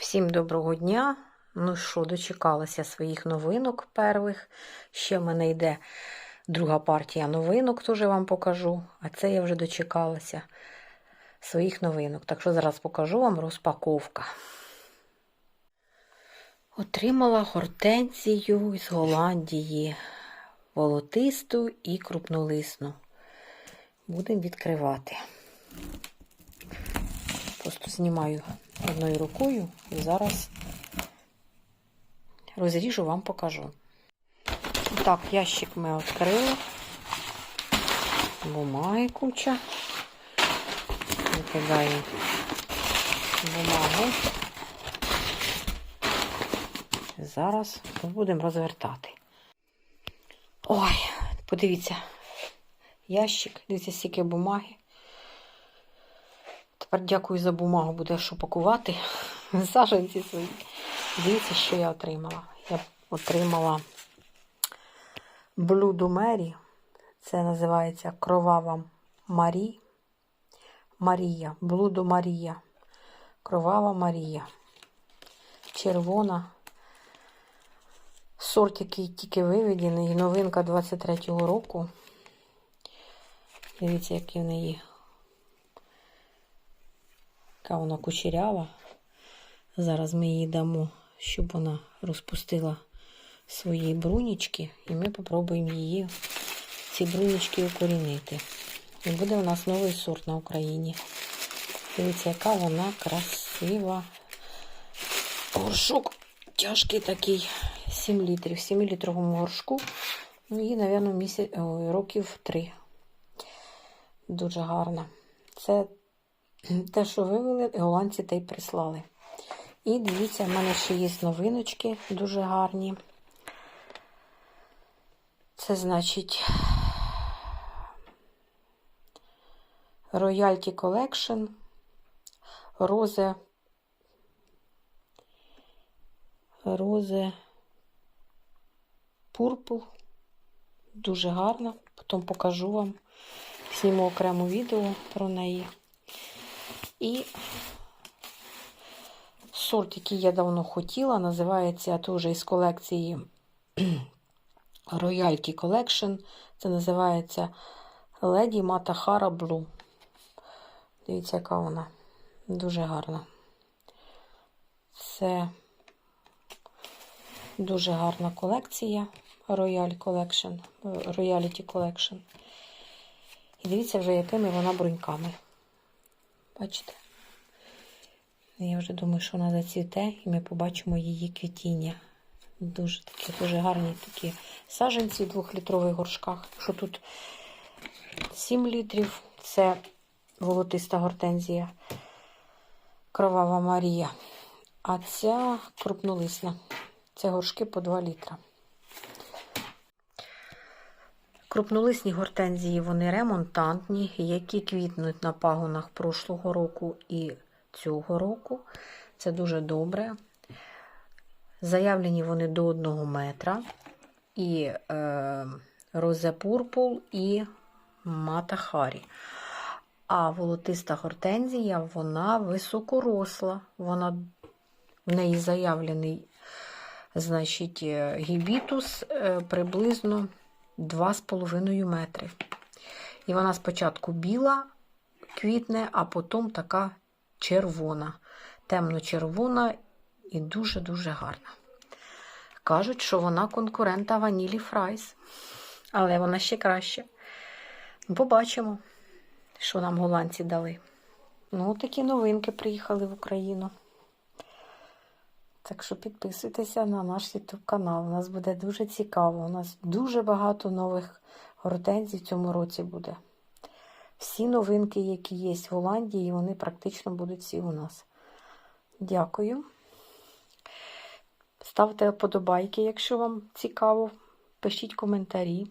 Всім доброго дня. Ну що, дочекалася своїх новинок первих. Ще в мене йде друга партія новинок, теж вам покажу. А це я вже дочекалася своїх новинок. Так що зараз покажу вам розпаковка. Отримала гортензію з Голландії. Волотисту і крупнолисну. Будемо відкривати. Просто знімаю одною рукою і зараз розріжу вам покажу. Так, ящик ми відкрили. Бумаги куча. Викидаю бумагу. Зараз будемо розвертати. Ой, подивіться, ящик, дивіться, стільки бумаги. Тепер дякую за бумагу, буде що пакувати. Саженці свої. Дивіться, що я отримала. Я отримала блюду Мері. Це називається Кровава Марі. Марія. Блуду Марія. Кровава Марія. Червона. Сорт, який тільки виведений. Новинка 23-го року. Дивіться, які в неї яка вона кучерява. Зараз ми їй дамо, щоб вона розпустила свої брунічки, і ми спробуємо її, ці брунічки укорінити. І буде у нас новий сорт на Україні. Дивіться, яка вона красива. Горшок тяжкий такий, 7 літрів. 7-літровому горшку. Ну, їй, мабуть, місяць, років 3. Дуже гарна. Це те, що вивели, голландці те й прислали. І дивіться, в мене ще є новиночки дуже гарні. Це значить Royalty Collection, Розе, Розе Purple. Дуже гарна. Потім покажу вам. Зніму окремо відео про неї. І сорт, який я давно хотіла, називається теж із колекції Royalty Collection. Це називається Lady Matahara Blue. Дивіться, яка вона. Дуже гарна. Це дуже гарна колекція Royal Collection, Royalty Collection. І дивіться вже, якими вона бруньками. Бачите? Я вже думаю, що вона зацвіте, і ми побачимо її квітіння. Дуже такі, дуже гарні такі саженці в двохлітрових горшках. Що тут 7 літрів, це волотиста гортензія, кровава Марія. А ця крупнолисна. Це горшки по 2 літра. Крупнолисні гортензії, вони ремонтантні, які квітнуть на пагонах прошлого року і цього року. Це дуже добре. Заявлені вони до 1 метра. І е, Розе Пурпул, і Мата Харі. А волотиста гортензія, вона високоросла. Вона, В неї заявлений значить, гібітус е, приблизно 2,5 метри. І вона спочатку біла квітне, а потім така червона, темно-червона і дуже-дуже гарна. Кажуть, що вона конкурента Ванілі Фрайс, але вона ще краще. Побачимо, що нам голландці дали. Ну, такі новинки приїхали в Україну. Так що підписуйтеся на наш YouTube канал. У нас буде дуже цікаво. У нас дуже багато нових гортензій в цьому році буде. Всі новинки, які є в Голландії, вони практично будуть всі у нас. Дякую. Ставте вподобайки, якщо вам цікаво. Пишіть коментарі.